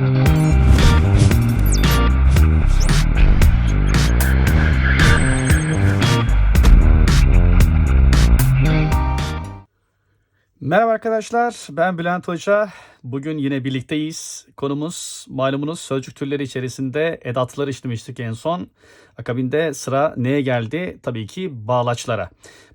Merhaba arkadaşlar, ben Bülent Hoca. Bugün yine birlikteyiz. Konumuz malumunuz sözcük türleri içerisinde edatlar işlemiştik en son. Akabinde sıra neye geldi? Tabii ki bağlaçlara.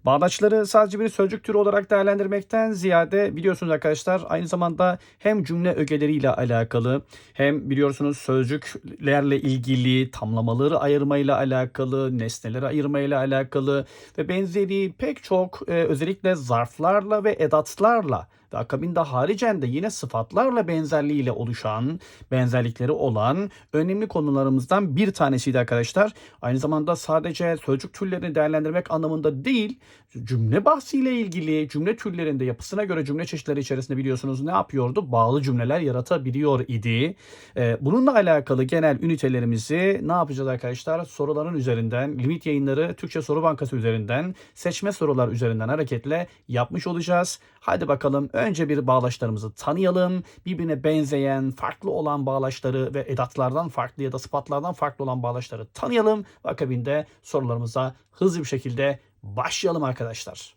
Bağlaçları sadece bir sözcük türü olarak değerlendirmekten ziyade biliyorsunuz arkadaşlar aynı zamanda hem cümle ögeleriyle alakalı hem biliyorsunuz sözcüklerle ilgili tamlamaları ayırmayla alakalı, nesneleri ayırmayla alakalı ve benzeri pek çok e, özellikle zarflarla ve edatlarla ve akabinde haricen de yine sıfatlarla benzerliğiyle oluşan, benzerlikleri olan önemli konularımızdan bir tanesiydi arkadaşlar. Aynı zamanda sadece sözcük türlerini değerlendirmek anlamında değil, cümle bahsiyle ilgili cümle türlerinde yapısına göre cümle çeşitleri içerisinde biliyorsunuz ne yapıyordu? Bağlı cümleler yaratabiliyor idi. Ee, bununla alakalı genel ünitelerimizi ne yapacağız arkadaşlar? Soruların üzerinden, limit yayınları Türkçe Soru Bankası üzerinden, seçme sorular üzerinden hareketle yapmış olacağız. Hadi bakalım önce bir bağlaçlarımızı tanıyalım. Birbirine benzeyen, farklı olan bağlaçları ve edatlardan farklı ya da sıfatlardan farklı olan bağlaçları tanıyalım. Ve akabinde sorularımıza hızlı bir şekilde başlayalım arkadaşlar.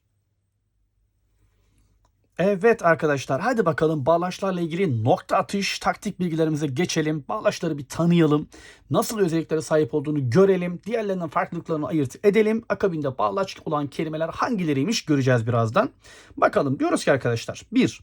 Evet arkadaşlar hadi bakalım bağlaçlarla ilgili nokta atış taktik bilgilerimize geçelim. Bağlaçları bir tanıyalım. Nasıl özelliklere sahip olduğunu görelim. Diğerlerinden farklılıklarını ayırt edelim. Akabinde bağlaç olan kelimeler hangileriymiş göreceğiz birazdan. Bakalım diyoruz ki arkadaşlar. Bir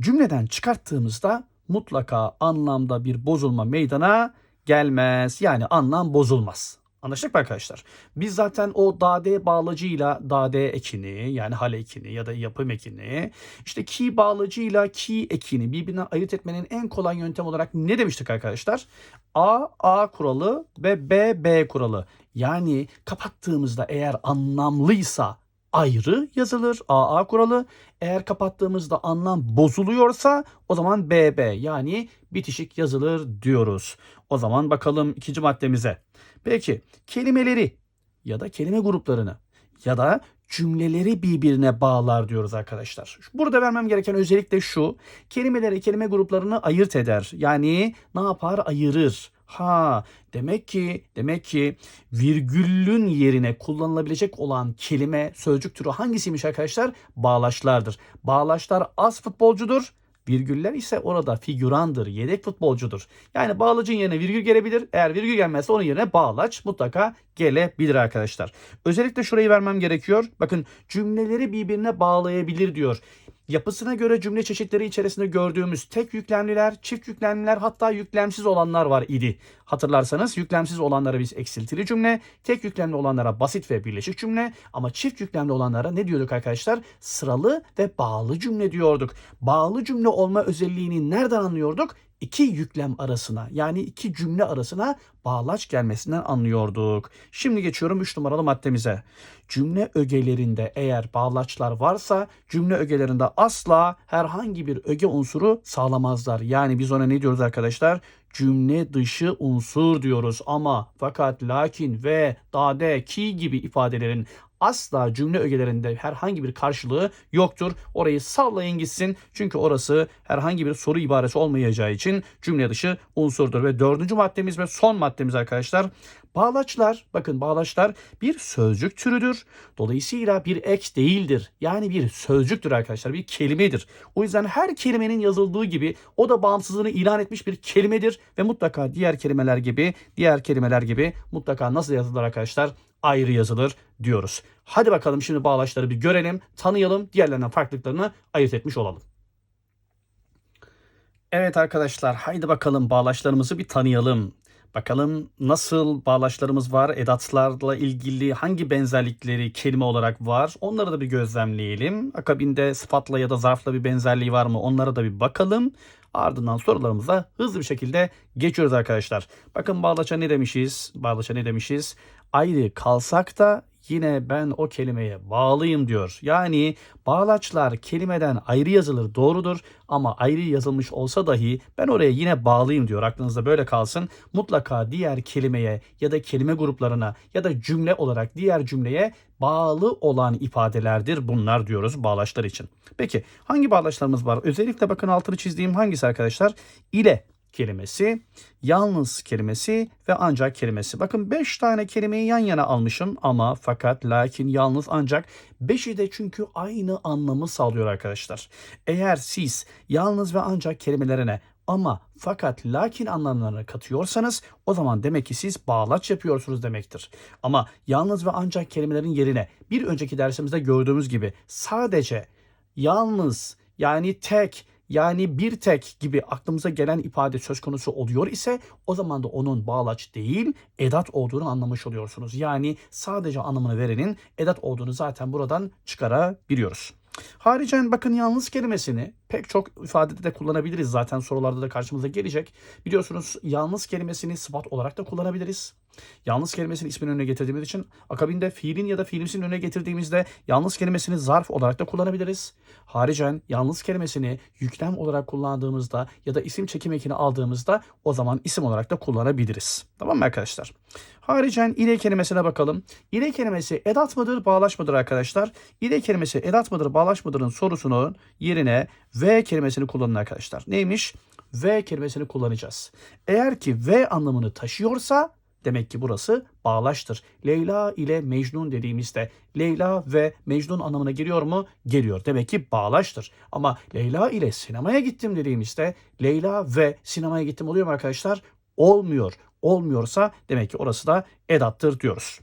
cümleden çıkarttığımızda mutlaka anlamda bir bozulma meydana gelmez. Yani anlam bozulmaz. Anlaştık mı arkadaşlar? Biz zaten o dade bağlacıyla dade ekini yani hale ekini ya da yapım ekini işte ki bağlacıyla ki ekini birbirine ayırt etmenin en kolay yöntem olarak ne demiştik arkadaşlar? A A kuralı ve B B kuralı. Yani kapattığımızda eğer anlamlıysa ayrı yazılır AA kuralı. Eğer kapattığımızda anlam bozuluyorsa o zaman BB yani bitişik yazılır diyoruz. O zaman bakalım ikinci maddemize. Peki kelimeleri ya da kelime gruplarını ya da cümleleri birbirine bağlar diyoruz arkadaşlar. Burada vermem gereken özellik de şu. Kelimeleri kelime gruplarını ayırt eder. Yani ne yapar? Ayırır. Ha demek ki demek ki virgülün yerine kullanılabilecek olan kelime sözcük türü hangisiymiş arkadaşlar? Bağlaçlardır. Bağlaçlar az futbolcudur. Virgüller ise orada figürandır, yedek futbolcudur. Yani bağlacın yerine virgül gelebilir. Eğer virgül gelmezse onun yerine bağlaç mutlaka gelebilir arkadaşlar. Özellikle şurayı vermem gerekiyor. Bakın cümleleri birbirine bağlayabilir diyor. Yapısına göre cümle çeşitleri içerisinde gördüğümüz tek yüklemliler, çift yüklemliler hatta yüklemsiz olanlar var idi. Hatırlarsanız yüklemsiz olanlara biz eksiltili cümle, tek yüklemli olanlara basit ve birleşik cümle ama çift yüklemli olanlara ne diyorduk arkadaşlar? Sıralı ve bağlı cümle diyorduk. Bağlı cümle olma özelliğini nereden anlıyorduk? İki yüklem arasına yani iki cümle arasına bağlaç gelmesinden anlıyorduk. Şimdi geçiyorum 3 numaralı maddemize. Cümle ögelerinde eğer bağlaçlar varsa cümle ögelerinde asla herhangi bir öge unsuru sağlamazlar. Yani biz ona ne diyoruz arkadaşlar? Cümle dışı unsur diyoruz ama fakat lakin ve dade ki gibi ifadelerin asla cümle ögelerinde herhangi bir karşılığı yoktur. Orayı sallayın gitsin. Çünkü orası herhangi bir soru ibaresi olmayacağı için cümle dışı unsurdur. Ve dördüncü maddemiz ve son maddemiz arkadaşlar. Bağlaçlar, bakın bağlaçlar bir sözcük türüdür. Dolayısıyla bir ek değildir. Yani bir sözcüktür arkadaşlar, bir kelimedir. O yüzden her kelimenin yazıldığı gibi o da bağımsızlığını ilan etmiş bir kelimedir ve mutlaka diğer kelimeler gibi, diğer kelimeler gibi mutlaka nasıl yazılır arkadaşlar? Ayrı yazılır diyoruz. Hadi bakalım şimdi bağlaçları bir görelim, tanıyalım, diğerlerinden farklılıklarını ayırt etmiş olalım. Evet arkadaşlar haydi bakalım bağlaçlarımızı bir tanıyalım. Bakalım nasıl bağlaçlarımız var, edatlarla ilgili hangi benzerlikleri kelime olarak var onları da bir gözlemleyelim. Akabinde sıfatla ya da zarfla bir benzerliği var mı onlara da bir bakalım. Ardından sorularımıza hızlı bir şekilde geçiyoruz arkadaşlar. Bakın bağlaça ne demişiz? Bağlaça ne demişiz? Ayrı kalsak da yine ben o kelimeye bağlıyım diyor. Yani bağlaçlar kelimeden ayrı yazılır doğrudur ama ayrı yazılmış olsa dahi ben oraya yine bağlıyım diyor. Aklınızda böyle kalsın. Mutlaka diğer kelimeye ya da kelime gruplarına ya da cümle olarak diğer cümleye bağlı olan ifadelerdir bunlar diyoruz bağlaçlar için. Peki hangi bağlaçlarımız var? Özellikle bakın altını çizdiğim hangisi arkadaşlar? İle kelimesi, yalnız kelimesi ve ancak kelimesi. Bakın 5 tane kelimeyi yan yana almışım ama fakat, lakin, yalnız, ancak 5'i de çünkü aynı anlamı sağlıyor arkadaşlar. Eğer siz yalnız ve ancak kelimelerine ama fakat lakin anlamlarını katıyorsanız o zaman demek ki siz bağlaç yapıyorsunuz demektir. Ama yalnız ve ancak kelimelerin yerine bir önceki dersimizde gördüğümüz gibi sadece yalnız yani tek yani bir tek gibi aklımıza gelen ifade söz konusu oluyor ise o zaman da onun bağlaç değil edat olduğunu anlamış oluyorsunuz. Yani sadece anlamını verenin edat olduğunu zaten buradan çıkarabiliyoruz. Haricen bakın yalnız kelimesini pek çok ifadede de kullanabiliriz. Zaten sorularda da karşımıza gelecek. Biliyorsunuz yalnız kelimesini sıfat olarak da kullanabiliriz. Yalnız kelimesini ismin önüne getirdiğimiz için akabinde fiilin ya da fiilimsin önüne getirdiğimizde yalnız kelimesini zarf olarak da kullanabiliriz. Haricen yalnız kelimesini yüklem olarak kullandığımızda ya da isim çekim ekini aldığımızda o zaman isim olarak da kullanabiliriz. Tamam mı arkadaşlar? Haricen ile kelimesine bakalım. İle kelimesi edat mıdır, bağlaç mıdır arkadaşlar? İle kelimesi edat mıdır, bağlaç mıdırın sorusunun yerine ve kelimesini kullanın arkadaşlar. Neymiş? Ve kelimesini kullanacağız. Eğer ki ve anlamını taşıyorsa Demek ki burası bağlaçtır. Leyla ile Mecnun dediğimizde Leyla ve Mecnun anlamına geliyor mu? Geliyor. Demek ki bağlaçtır. Ama Leyla ile sinemaya gittim dediğimizde Leyla ve sinemaya gittim oluyor mu arkadaşlar? Olmuyor. Olmuyorsa demek ki orası da edattır diyoruz.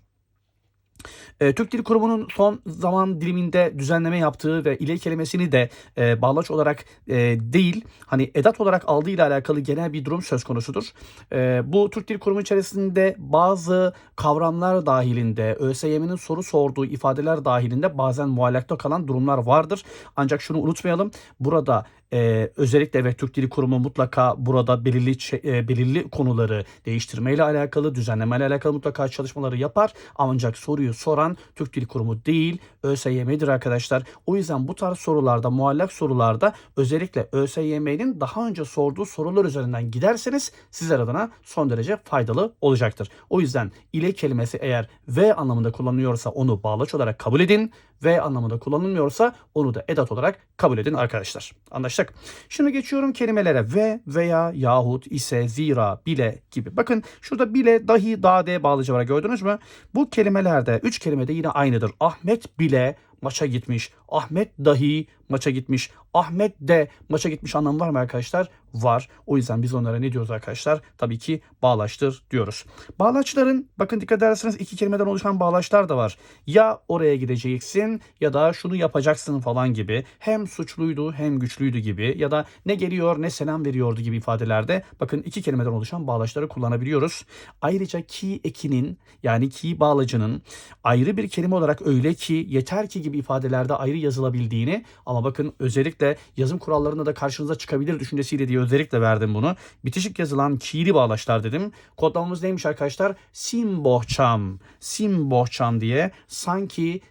E, Türk Dil Kurumu'nun son zaman diliminde düzenleme yaptığı ve ile kelimesini de e, bağlaç olarak e, değil hani edat olarak aldığı ile alakalı genel bir durum söz konusudur. E, bu Türk Dil Kurumu içerisinde bazı kavramlar dahilinde ÖSYM'nin soru sorduğu ifadeler dahilinde bazen muallakta kalan durumlar vardır. Ancak şunu unutmayalım. Burada ee, özellikle ve Türk Dili Kurumu mutlaka burada belirli e, belirli konuları değiştirmeyle alakalı, düzenlemeyle alakalı mutlaka çalışmaları yapar. Ancak soruyu soran Türk Dili Kurumu değil, ÖSYM'dir arkadaşlar. O yüzden bu tarz sorularda, muallak sorularda özellikle ÖSYM'nin daha önce sorduğu sorular üzerinden giderseniz sizler adına son derece faydalı olacaktır. O yüzden ile kelimesi eğer ve anlamında kullanılıyorsa onu bağlaç olarak kabul edin ve anlamında kullanılmıyorsa onu da edat olarak kabul edin arkadaşlar. Anlaştık. Şimdi geçiyorum kelimelere ve, veya, yahut, ise, zira, bile gibi. Bakın şurada bile, dahi, dade bağlıcı var gördünüz mü? Bu kelimelerde, üç kelimede yine aynıdır. Ahmet bile maça gitmiş. Ahmet dahi maça gitmiş. Ahmet de maça gitmiş anlamı var mı arkadaşlar? Var. O yüzden biz onlara ne diyoruz arkadaşlar? Tabii ki bağlaçtır diyoruz. Bağlaçların bakın dikkat ederseniz iki kelimeden oluşan bağlaçlar da var. Ya oraya gideceksin ya da şunu yapacaksın falan gibi. Hem suçluydu hem güçlüydü gibi ya da ne geliyor ne selam veriyordu gibi ifadelerde bakın iki kelimeden oluşan bağlaçları kullanabiliyoruz. Ayrıca ki ekinin yani ki bağlacının ayrı bir kelime olarak öyle ki yeter ki gibi ifadelerde ayrı yazılabildiğini ama bakın özellikle yazım kurallarında da karşınıza çıkabilir düşüncesiyle diye özellikle verdim bunu. Bitişik yazılan ki'li bağlaçlar dedim. Kodlamamız neymiş arkadaşlar? Simbohçam. Simbohçam diye sanki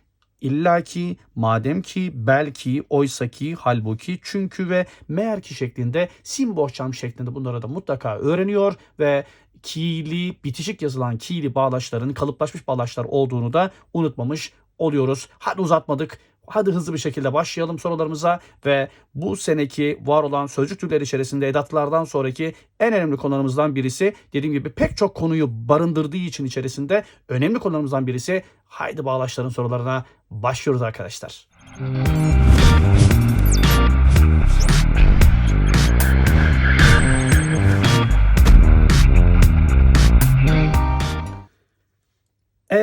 illaki, madem ki, belki, oysa ki, halbuki, çünkü ve meğer ki şeklinde simbohçam şeklinde bunları da mutlaka öğreniyor ve ki'li, bitişik yazılan ki'li bağlaçların kalıplaşmış bağlaçlar olduğunu da unutmamış oluyoruz. Hadi uzatmadık. Hadi hızlı bir şekilde başlayalım sorularımıza ve bu seneki var olan sözcük türleri içerisinde edatlardan sonraki en önemli konularımızdan birisi dediğim gibi pek çok konuyu barındırdığı için içerisinde önemli konularımızdan birisi haydi bağlaçların sorularına başlıyoruz arkadaşlar.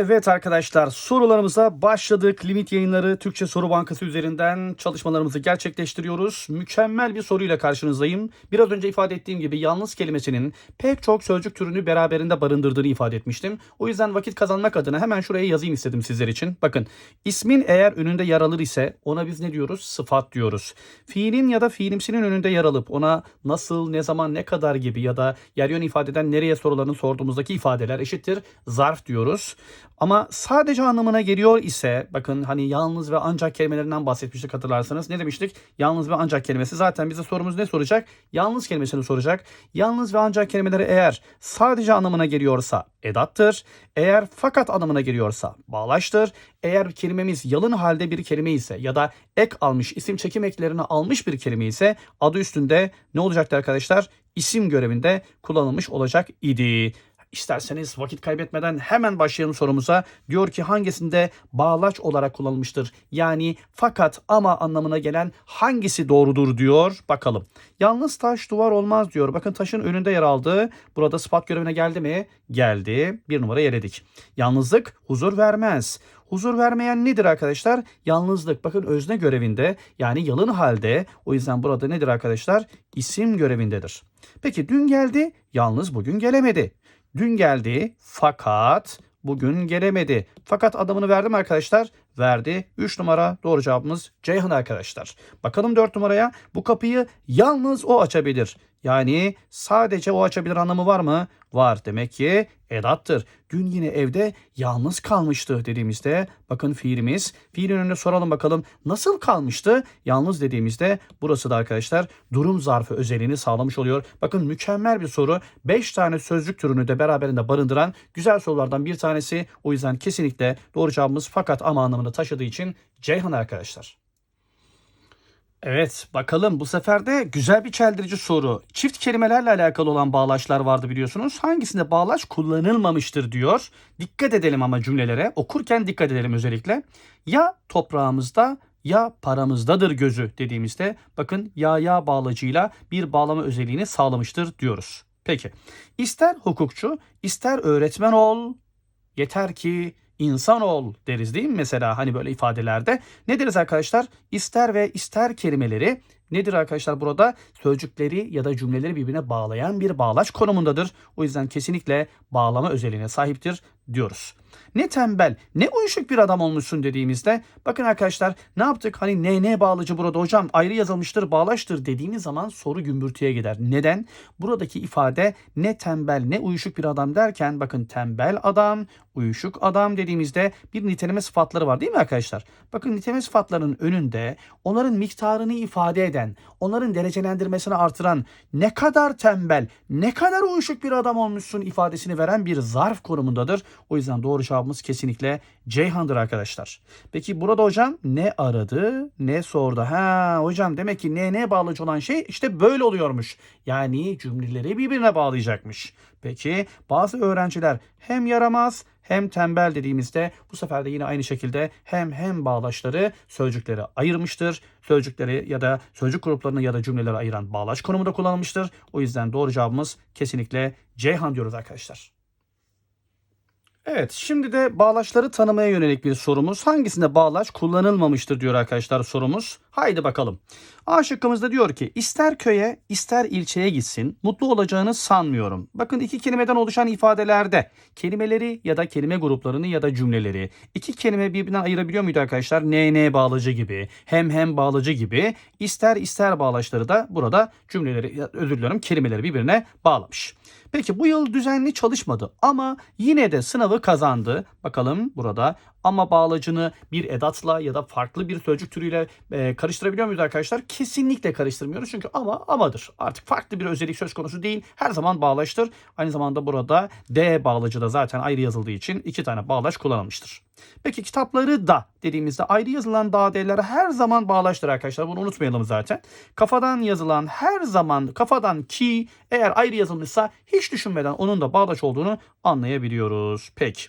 Evet arkadaşlar sorularımıza başladık. Limit yayınları Türkçe Soru Bankası üzerinden çalışmalarımızı gerçekleştiriyoruz. Mükemmel bir soruyla karşınızdayım. Biraz önce ifade ettiğim gibi yalnız kelimesinin pek çok sözcük türünü beraberinde barındırdığını ifade etmiştim. O yüzden vakit kazanmak adına hemen şuraya yazayım istedim sizler için. Bakın ismin eğer önünde yer alır ise ona biz ne diyoruz? Sıfat diyoruz. Fiilin ya da fiilimsinin önünde yer alıp ona nasıl, ne zaman, ne kadar gibi ya da yer yön ifadeden nereye sorularını sorduğumuzdaki ifadeler eşittir zarf diyoruz. Ama sadece anlamına geliyor ise bakın hani yalnız ve ancak kelimelerinden bahsetmiştik hatırlarsanız. Ne demiştik? Yalnız ve ancak kelimesi zaten bize sorumuz ne soracak? Yalnız kelimesini soracak. Yalnız ve ancak kelimeleri eğer sadece anlamına geliyorsa edattır. Eğer fakat anlamına geliyorsa bağlaçtır. Eğer kelimemiz yalın halde bir kelime ise ya da ek almış isim çekim eklerini almış bir kelime ise adı üstünde ne olacaktır arkadaşlar? isim görevinde kullanılmış olacak idi. İsterseniz vakit kaybetmeden hemen başlayalım sorumuza. Diyor ki hangisinde bağlaç olarak kullanılmıştır? Yani fakat ama anlamına gelen hangisi doğrudur diyor. Bakalım. Yalnız taş duvar olmaz diyor. Bakın taşın önünde yer aldı. Burada sıfat görevine geldi mi? Geldi. Bir numara yeredik. Yalnızlık huzur vermez. Huzur vermeyen nedir arkadaşlar? Yalnızlık. Bakın özne görevinde yani yalın halde. O yüzden burada nedir arkadaşlar? İsim görevindedir. Peki dün geldi, yalnız bugün gelemedi. Dün geldi fakat bugün gelemedi. Fakat adamını verdim arkadaşlar. Verdi. 3 numara doğru cevabımız Ceyhan arkadaşlar. Bakalım 4 numaraya. Bu kapıyı yalnız o açabilir. Yani sadece o açabilir anlamı var mı? Var. Demek ki edattır. Dün yine evde yalnız kalmıştı dediğimizde bakın fiilimiz. Fiilin önüne soralım bakalım nasıl kalmıştı? Yalnız dediğimizde burası da arkadaşlar durum zarfı özelliğini sağlamış oluyor. Bakın mükemmel bir soru. 5 tane sözcük türünü de beraberinde barındıran güzel sorulardan bir tanesi. O yüzden kesinlikle doğru cevabımız fakat ama anlamını taşıdığı için Ceyhan arkadaşlar. Evet bakalım bu sefer de güzel bir çeldirici soru. Çift kelimelerle alakalı olan bağlaçlar vardı biliyorsunuz. Hangisinde bağlaç kullanılmamıştır diyor. Dikkat edelim ama cümlelere. Okurken dikkat edelim özellikle. Ya toprağımızda ya paramızdadır gözü dediğimizde bakın ya ya bağlacıyla bir bağlama özelliğini sağlamıştır diyoruz. Peki ister hukukçu ister öğretmen ol yeter ki insan ol deriz değil mi mesela hani böyle ifadelerde. Ne deriz arkadaşlar? İster ve ister kelimeleri nedir arkadaşlar burada? Sözcükleri ya da cümleleri birbirine bağlayan bir bağlaç konumundadır. O yüzden kesinlikle bağlama özelliğine sahiptir diyoruz. Ne tembel, ne uyuşuk bir adam olmuşsun dediğimizde bakın arkadaşlar ne yaptık? Hani ne ne bağlacı burada hocam ayrı yazılmıştır bağlaçtır dediğimiz zaman soru gümbürtüye gider. Neden? Buradaki ifade ne tembel ne uyuşuk bir adam derken bakın tembel adam, uyuşuk adam dediğimizde bir niteleme sıfatları var değil mi arkadaşlar? Bakın niteleme sıfatlarının önünde onların miktarını ifade eden, onların derecelendirmesini artıran ne kadar tembel, ne kadar uyuşuk bir adam olmuşsun ifadesini veren bir zarf konumundadır. O yüzden doğru cevabımız kesinlikle Ceyhan'dır arkadaşlar. Peki burada hocam ne aradı ne sordu? Ha hocam demek ki ne ne bağlacı olan şey işte böyle oluyormuş. Yani cümleleri birbirine bağlayacakmış. Peki bazı öğrenciler hem yaramaz hem tembel dediğimizde bu sefer de yine aynı şekilde hem hem bağlaçları sözcükleri ayırmıştır. Sözcükleri ya da sözcük gruplarını ya da cümleleri ayıran bağlaç konumunda kullanılmıştır. O yüzden doğru cevabımız kesinlikle Ceyhan diyoruz arkadaşlar. Evet şimdi de bağlaçları tanımaya yönelik bir sorumuz. Hangisinde bağlaç kullanılmamıştır diyor arkadaşlar sorumuz. Haydi bakalım. A şıkkımızda diyor ki ister köye ister ilçeye gitsin mutlu olacağını sanmıyorum. Bakın iki kelimeden oluşan ifadelerde kelimeleri ya da kelime gruplarını ya da cümleleri iki kelime birbirinden ayırabiliyor muydu arkadaşlar? Ne bağlacı gibi hem hem bağlacı gibi ister ister bağlaçları da burada cümleleri özür diliyorum kelimeleri birbirine bağlamış. Peki bu yıl düzenli çalışmadı ama yine de sınavı kazandı. Bakalım burada ama bağlacını bir edatla ya da farklı bir sözcük türüyle e, karıştırabiliyor muyuz arkadaşlar? Kesinlikle karıştırmıyoruz çünkü ama amadır. Artık farklı bir özellik söz konusu değil. Her zaman bağlaçtır. Aynı zamanda burada D bağlacı da zaten ayrı yazıldığı için iki tane bağlaç kullanılmıştır. Peki kitapları da dediğimizde ayrı yazılan da D'ler her zaman bağlaçtır arkadaşlar. Bunu unutmayalım zaten. Kafadan yazılan her zaman kafadan ki eğer ayrı yazılmışsa hiç düşünmeden onun da bağlaç olduğunu anlayabiliyoruz. Peki.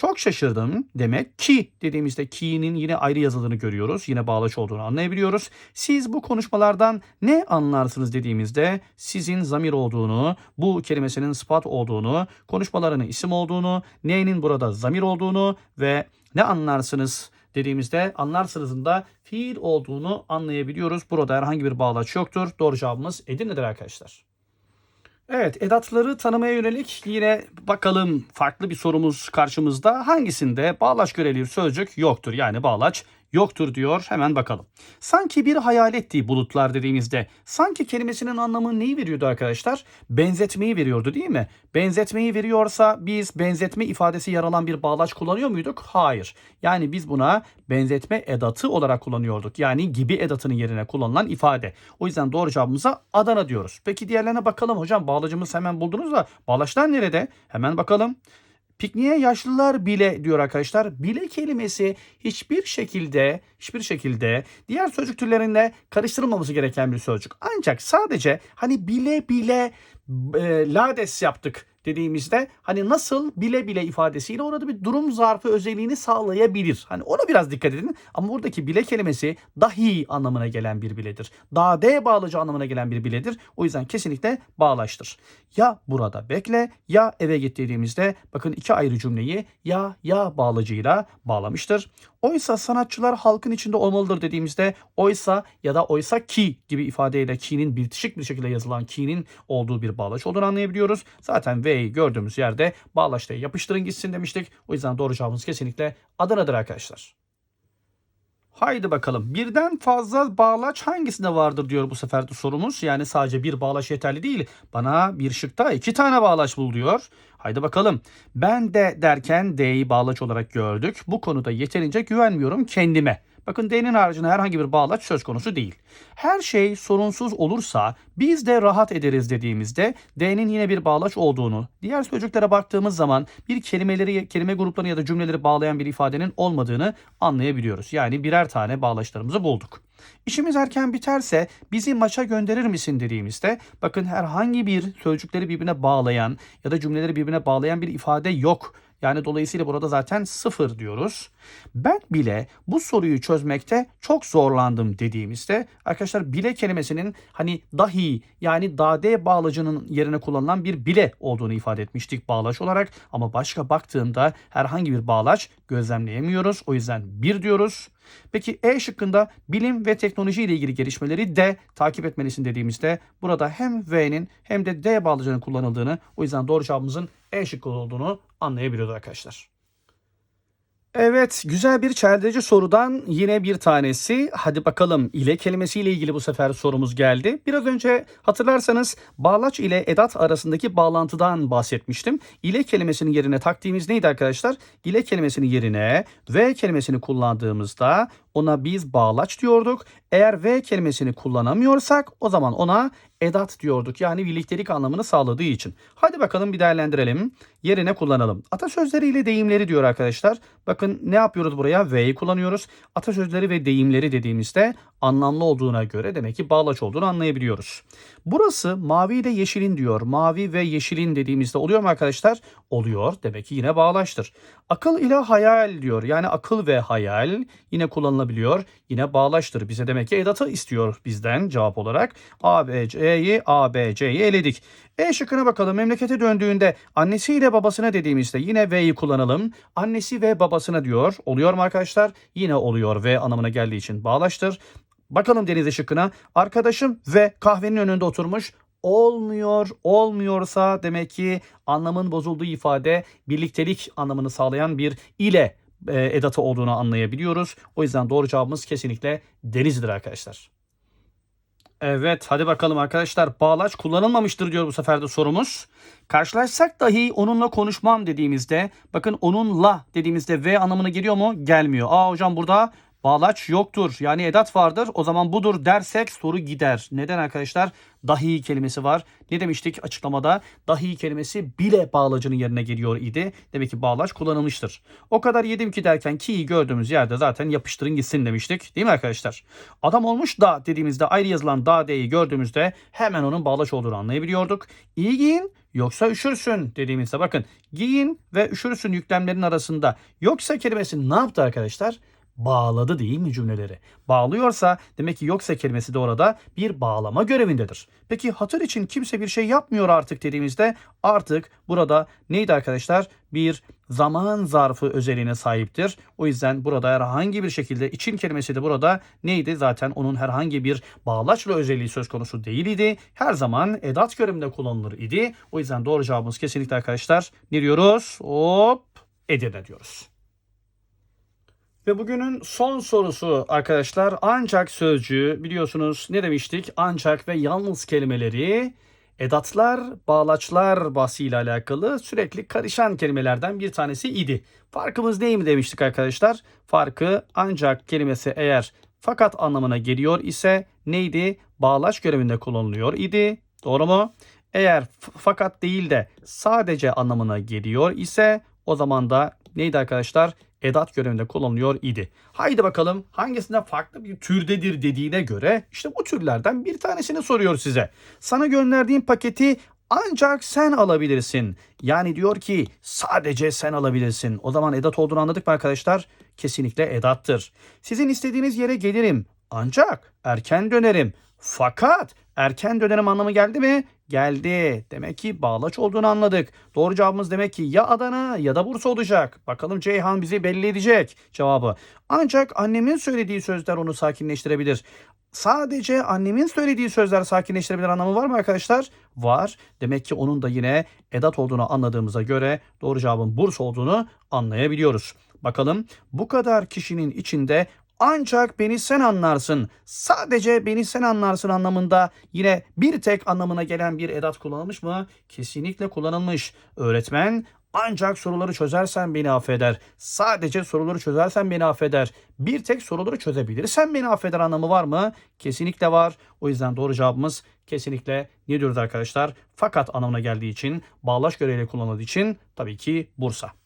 Çok şaşırdım demek ki dediğimizde ki'nin yine ayrı yazıldığını görüyoruz. Yine bağlaç olduğunu anlayabiliyoruz. Siz bu konuşmalardan ne anlarsınız dediğimizde sizin zamir olduğunu, bu kelimesinin sıfat olduğunu, konuşmalarının isim olduğunu, neyinin burada zamir olduğunu ve ne anlarsınız dediğimizde anlarsınızın da fiil olduğunu anlayabiliyoruz. Burada herhangi bir bağlaç yoktur. Doğru cevabımız Edirne'dir arkadaşlar. Evet edatları tanımaya yönelik yine bakalım farklı bir sorumuz karşımızda. Hangisinde bağlaç göreli sözcük yoktur yani bağlaç yoktur diyor. Hemen bakalım. Sanki bir hayal ettiği bulutlar dediğimizde sanki kelimesinin anlamı neyi veriyordu arkadaşlar? Benzetmeyi veriyordu değil mi? Benzetmeyi veriyorsa biz benzetme ifadesi yer alan bir bağlaç kullanıyor muyduk? Hayır. Yani biz buna benzetme edatı olarak kullanıyorduk. Yani gibi edatının yerine kullanılan ifade. O yüzden doğru cevabımıza Adana diyoruz. Peki diğerlerine bakalım hocam. Bağlacımız hemen buldunuz da bağlaçlar nerede? Hemen bakalım. Pikniğe yaşlılar bile diyor arkadaşlar. Bile kelimesi hiçbir şekilde hiçbir şekilde diğer sözcük türlerinde karıştırılmaması gereken bir sözcük. Ancak sadece hani bile bile e, lades yaptık dediğimizde hani nasıl bile bile ifadesiyle orada bir durum zarfı özelliğini sağlayabilir. Hani ona biraz dikkat edin. Ama buradaki bile kelimesi dahi anlamına gelen bir biledir. Dade bağlacı anlamına gelen bir biledir. O yüzden kesinlikle bağlaştır. Ya burada bekle ya eve git dediğimizde bakın iki ayrı cümleyi ya ya bağlacıyla bağlamıştır. Oysa sanatçılar halkın içinde olmalıdır dediğimizde oysa ya da oysa ki gibi ifadeyle ki'nin bitişik bir şekilde yazılan ki'nin olduğu bir bağlaç olduğunu anlayabiliyoruz. Zaten V'yi gördüğümüz yerde bağlaçta yapıştırın gitsin demiştik. O yüzden doğru cevabımız kesinlikle Adana'dır arkadaşlar. Haydi bakalım. Birden fazla bağlaç hangisinde vardır diyor bu sefer de sorumuz. Yani sadece bir bağlaç yeterli değil. Bana bir şıkta iki tane bağlaç bul diyor. Haydi bakalım. Ben de derken D'yi bağlaç olarak gördük. Bu konuda yeterince güvenmiyorum kendime. Bakın D'nin haricinde herhangi bir bağlaç söz konusu değil. Her şey sorunsuz olursa biz de rahat ederiz dediğimizde D'nin yine bir bağlaç olduğunu, diğer sözcüklere baktığımız zaman bir kelimeleri, kelime gruplarını ya da cümleleri bağlayan bir ifadenin olmadığını anlayabiliyoruz. Yani birer tane bağlaçlarımızı bulduk. İşimiz erken biterse bizi maça gönderir misin dediğimizde bakın herhangi bir sözcükleri birbirine bağlayan ya da cümleleri birbirine bağlayan bir ifade yok. Yani dolayısıyla burada zaten sıfır diyoruz. Ben bile bu soruyu çözmekte çok zorlandım dediğimizde arkadaşlar bile kelimesinin hani dahi yani dade bağlacının yerine kullanılan bir bile olduğunu ifade etmiştik bağlaç olarak. Ama başka baktığında herhangi bir bağlaç gözlemleyemiyoruz. O yüzden bir diyoruz. Peki E şıkkında bilim ve teknoloji ile ilgili gelişmeleri de takip etmelisin dediğimizde burada hem V'nin hem de D bağlacının kullanıldığını o yüzden doğru cevabımızın E şıkkı olduğunu anlayabiliyoruz arkadaşlar. Evet, güzel bir çeldirici sorudan yine bir tanesi. Hadi bakalım ile kelimesiyle ilgili bu sefer sorumuz geldi. Biraz önce hatırlarsanız bağlaç ile edat arasındaki bağlantıdan bahsetmiştim. İle kelimesinin yerine taktiğimiz neydi arkadaşlar? İle kelimesinin yerine ve kelimesini kullandığımızda ona biz bağlaç diyorduk. Eğer ve kelimesini kullanamıyorsak o zaman ona edat diyorduk. Yani birliktelik anlamını sağladığı için. Hadi bakalım bir değerlendirelim. Yerine kullanalım. Atasözleriyle deyimleri diyor arkadaşlar. Bakın ne yapıyoruz buraya? V'yi kullanıyoruz. Atasözleri ve deyimleri dediğimizde anlamlı olduğuna göre demek ki bağlaç olduğunu anlayabiliyoruz. Burası mavi ile yeşilin diyor. Mavi ve yeşilin dediğimizde oluyor mu arkadaşlar? Oluyor. Demek ki yine bağlaçtır. Akıl ile hayal diyor. Yani akıl ve hayal yine kullanılabiliyor. Yine bağlaçtır. Bize demek ki edatı istiyor bizden cevap olarak. A, B, C'yi, A, B, C'yi eledik. E şıkkına bakalım. Memlekete döndüğünde annesiyle babasına dediğimizde yine V'yi kullanalım. Annesi ve babasına diyor. Oluyor mu arkadaşlar? Yine oluyor. V anlamına geldiği için bağlaçtır. Bakalım deniz şıkkına. Arkadaşım ve kahvenin önünde oturmuş olmuyor. Olmuyorsa demek ki anlamın bozulduğu ifade birliktelik anlamını sağlayan bir ile edatı olduğunu anlayabiliyoruz. O yüzden doğru cevabımız kesinlikle denizdir arkadaşlar. Evet hadi bakalım arkadaşlar bağlaç kullanılmamıştır diyor bu sefer de sorumuz. Karşılaşsak dahi onunla konuşmam dediğimizde bakın onunla dediğimizde V anlamına geliyor mu? Gelmiyor. Aa hocam burada bağlaç yoktur. Yani edat vardır. O zaman budur dersek soru gider. Neden arkadaşlar? Dahi kelimesi var. Ne demiştik açıklamada? Dahi kelimesi bile bağlacının yerine geliyor idi. Demek ki bağlaç kullanılmıştır. O kadar yedim ki derken ki'yi gördüğümüz yerde zaten yapıştırın gitsin demiştik. Değil mi arkadaşlar? Adam olmuş da dediğimizde ayrı yazılan da d'yi gördüğümüzde hemen onun bağlaç olduğunu anlayabiliyorduk. İyi giyin yoksa üşürsün dediğimizde bakın giyin ve üşürsün yüklemlerin arasında yoksa kelimesi ne yaptı arkadaşlar? Bağladı değil mi cümleleri? Bağlıyorsa demek ki yoksa kelimesi de orada bir bağlama görevindedir. Peki hatır için kimse bir şey yapmıyor artık dediğimizde artık burada neydi arkadaşlar? Bir zaman zarfı özelliğine sahiptir. O yüzden burada herhangi bir şekilde için kelimesi de burada neydi? Zaten onun herhangi bir bağlaçla özelliği söz konusu değil idi. Her zaman edat görevinde kullanılır idi. O yüzden doğru cevabımız kesinlikle arkadaşlar ne diyoruz? Hop Edirne diyoruz. Ve bugünün son sorusu arkadaşlar ancak sözcüğü biliyorsunuz ne demiştik? Ancak ve yalnız kelimeleri edatlar, bağlaçlar bahsiyle alakalı sürekli karışan kelimelerden bir tanesi idi. Farkımız neyim demiştik arkadaşlar? Farkı ancak kelimesi eğer fakat anlamına geliyor ise neydi? Bağlaç görevinde kullanılıyor idi. Doğru mu? Eğer fakat değil de sadece anlamına geliyor ise O zaman da neydi arkadaşlar? Edat görevinde kullanılıyor idi. Haydi bakalım hangisinde farklı bir türdedir dediğine göre işte bu türlerden bir tanesini soruyor size. Sana gönderdiğim paketi ancak sen alabilirsin. Yani diyor ki sadece sen alabilirsin. O zaman edat olduğunu anladık mı arkadaşlar? Kesinlikle edattır. Sizin istediğiniz yere gelirim. Ancak erken dönerim. Fakat erken dönerim anlamı geldi mi? Geldi. Demek ki bağlaç olduğunu anladık. Doğru cevabımız demek ki ya Adana ya da Bursa olacak. Bakalım Ceyhan bizi belli edecek cevabı. Ancak annemin söylediği sözler onu sakinleştirebilir. Sadece annemin söylediği sözler sakinleştirebilir anlamı var mı arkadaşlar? Var. Demek ki onun da yine edat olduğunu anladığımıza göre doğru cevabın Bursa olduğunu anlayabiliyoruz. Bakalım bu kadar kişinin içinde ancak beni sen anlarsın. Sadece beni sen anlarsın anlamında yine bir tek anlamına gelen bir edat kullanılmış mı? Kesinlikle kullanılmış. Öğretmen ancak soruları çözersen beni affeder. Sadece soruları çözersen beni affeder. Bir tek soruları çözebilirsen beni affeder anlamı var mı? Kesinlikle var. O yüzden doğru cevabımız kesinlikle ne diyoruz arkadaşlar? Fakat anlamına geldiği için, bağlaç göreviyle kullanıldığı için tabii ki Bursa.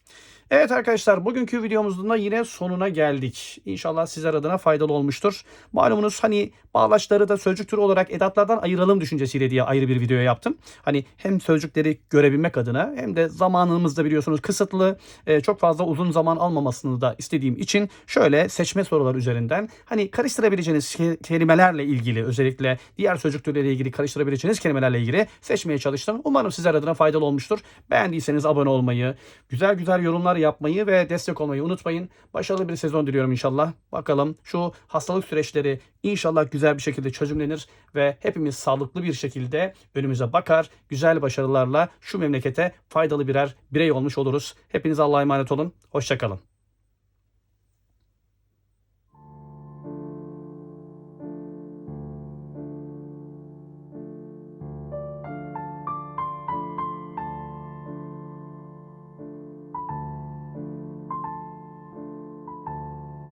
Evet arkadaşlar bugünkü videomuzun da yine sonuna geldik. İnşallah sizler adına faydalı olmuştur. Malumunuz hani bağlaçları da sözcük türü olarak edatlardan ayıralım düşüncesiyle diye ayrı bir video yaptım. Hani hem sözcükleri görebilmek adına hem de zamanımız da biliyorsunuz kısıtlı. e, çok fazla uzun zaman almamasını da istediğim için şöyle seçme sorular üzerinden hani karıştırabileceğiniz ke- kelimelerle ilgili özellikle diğer sözcük türleriyle ilgili karıştırabileceğiniz kelimelerle ilgili seçmeye çalıştım. Umarım sizler adına faydalı olmuştur. Beğendiyseniz abone olmayı, güzel güzel yorumlar yapmayı ve destek olmayı unutmayın. Başarılı bir sezon diliyorum inşallah. Bakalım şu hastalık süreçleri inşallah güzel bir şekilde çözümlenir ve hepimiz sağlıklı bir şekilde önümüze bakar. Güzel başarılarla şu memlekete faydalı birer birey olmuş oluruz. Hepinize Allah'a emanet olun. Hoşçakalın.